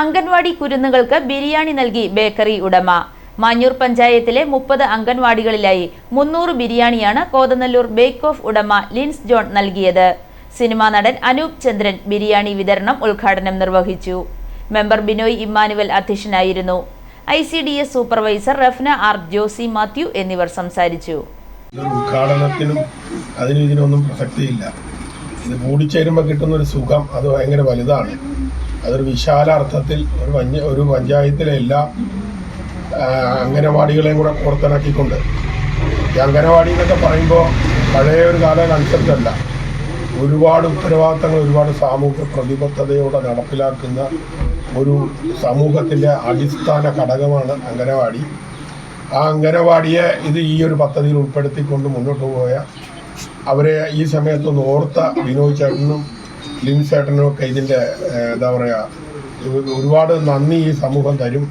അംഗൻവാടി കുരുന്നുകൾക്ക് ബിരിയാണി നൽകി ബേക്കറി ഉടമ. മാഞ്ഞൂർ പഞ്ചായത്തിലെ മുപ്പത് അംഗൻവാടികളിലായി മുന്നൂറ് ബിരിയാണിയാണ് കോതനല്ലൂർ ബേക്ക് ഓഫ് ഉടമ ലിൻസ് ജോൺ നൽകിയത്. സിനിമാ നടൻ അനൂപ് ചന്ദ്രൻ ബിരിയാണി വിതരണം ഉദ്ഘാടനം നിർവഹിച്ചു. മെമ്പർ ബിനോയ് ഇമ്മാനുവൽ അധ്യക്ഷനായിരുന്നു. I C D S supervisor Rafna R Josy Mathew എന്നിവർ സംസാരിച്ചു. ഉദ്ഘാടനത്തിനും അതിനും ഇതിനൊന്നും പ്രസക്തിയില്ല. ഇത് കൂടിച്ചേരുമ്പോൾ കിട്ടുന്ന ഒരു സുഖം അത് ഭയങ്കര വലുതാണ്. അതൊരു വിശാല അർത്ഥത്തിൽ ഒരു പഞ്ച ഒരു പഞ്ചായത്തിലെ എല്ലാ അംഗനവാടികളെയും കൂടെ പുറത്തിറക്കിക്കൊണ്ട്. ഈ അംഗനവാടി എന്നൊക്കെ പറയുമ്പോൾ പഴയ ഒരു കാല കൺസെപ്റ്റ് അല്ല. ഒരുപാട് ഉത്തരവാദിത്തങ്ങൾ ഒരുപാട് സാമൂഹ്യ പ്രതിബദ്ധതയോടെ നടപ്പിലാക്കുന്ന ഒരു സമൂഹത്തിന്റെ അടിസ്ഥാന ഘടകമാണ് അംഗനവാടി. ആ അംഗനവാടിയെ ഇത് ഈ ഒരു പദ്ധതിയിൽ ഉൾപ്പെടുത്തിക്കൊണ്ട് മുന്നോട്ട് പോയ അവരെ ഈ സമയത്തൊന്ന് ഓർത്ത വിനോദ് ചേട്ടനും ലിൻ ചേട്ടനും ഒക്കെ ഇതിന്റെ എന്താ പറയുക ഒരുപാട് നന്ദി ഈ സമൂഹം തരും.